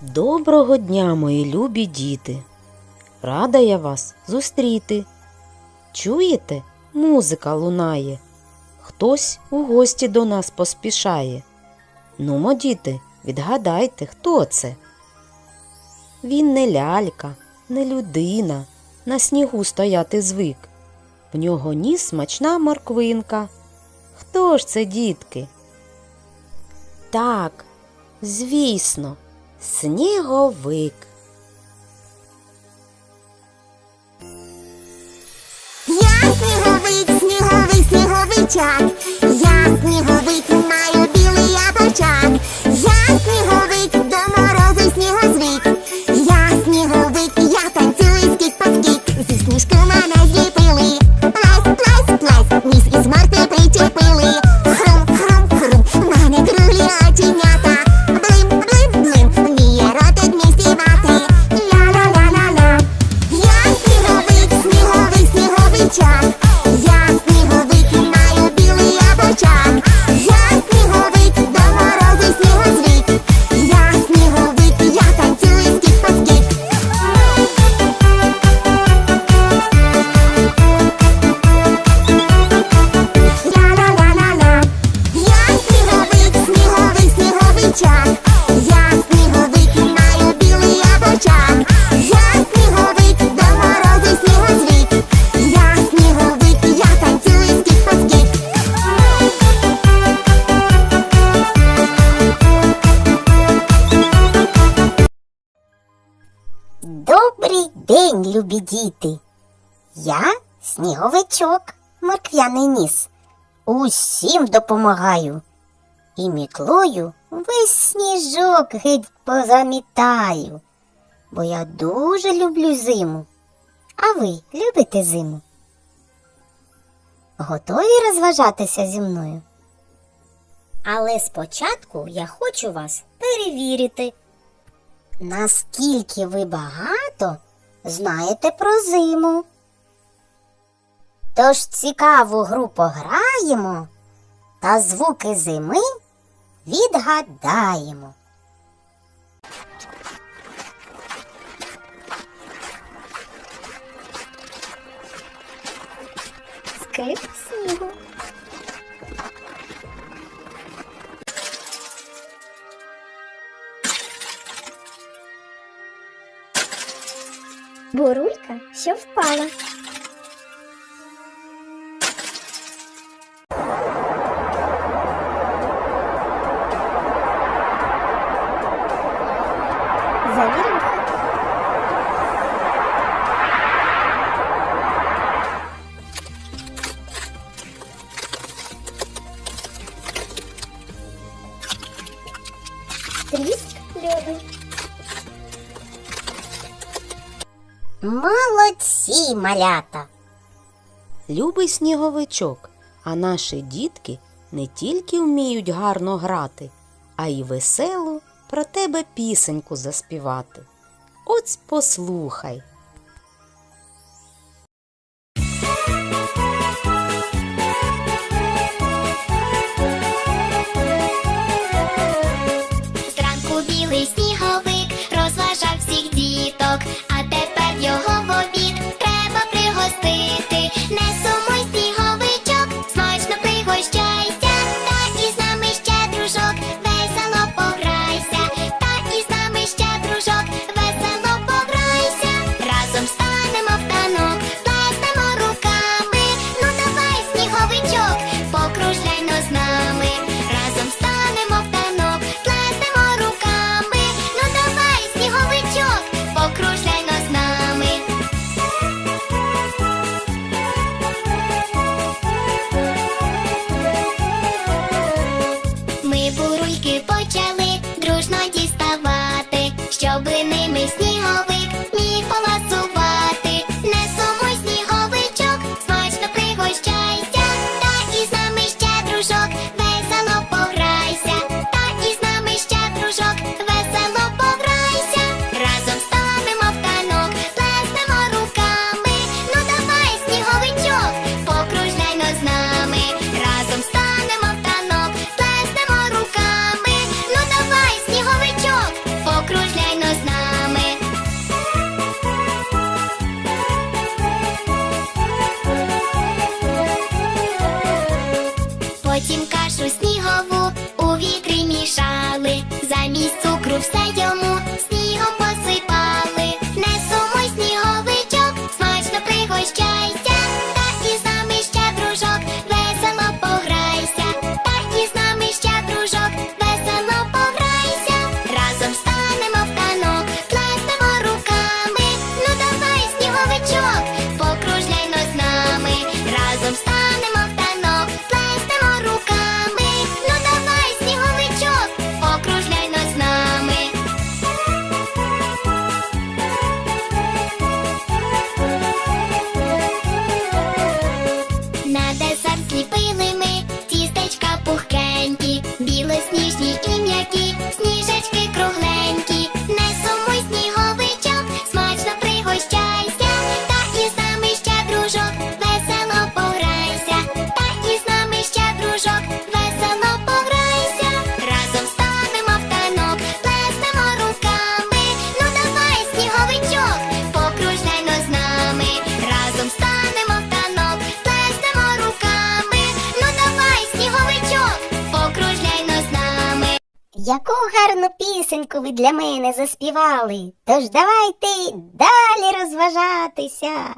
Доброго дня, мої любі діти! Рада я вас зустріти. Чуєте, музика лунає. Хтось у гості до нас поспішає. Нумо, діти, відгадайте, хто це? Він не лялька, не людина, на снігу стояти звик. В нього ніс смачна морквинка. Хто ж це, дітки? Так, звісно, сніговик. Я сніговик, сніговий, сніговичак. Я сніговик, день, любі діти. Я сніговичок, морквяний ніс. Усім допомагаю. І мітлою весь сніжок геть позамітаю. Бо я дуже люблю зиму. А ви любите зиму? Готові розважатися зі мною? Але спочатку я хочу вас перевірити. Наскільки ви багато знаєте про зиму? Тож цікаву гру пограємо та звуки зими відгадаємо. Скрип снігу. Бурулька, що впала. Завірюха. Тріск льоду. Молодці, малята! Любий сніговичок, а наші дітки не тільки вміють гарно грати, а й веселу про тебе пісеньку заспівати. Ось послухай. гарну пісеньку ви для мене заспівали. Тож давайте далі розважатися.